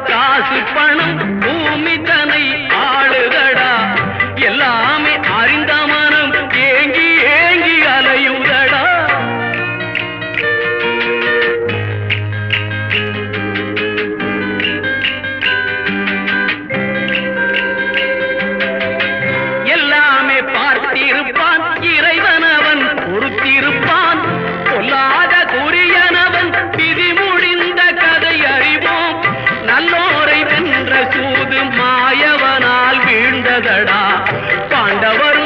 காசு பணம் நடக்கிறதடா பாண்டவர்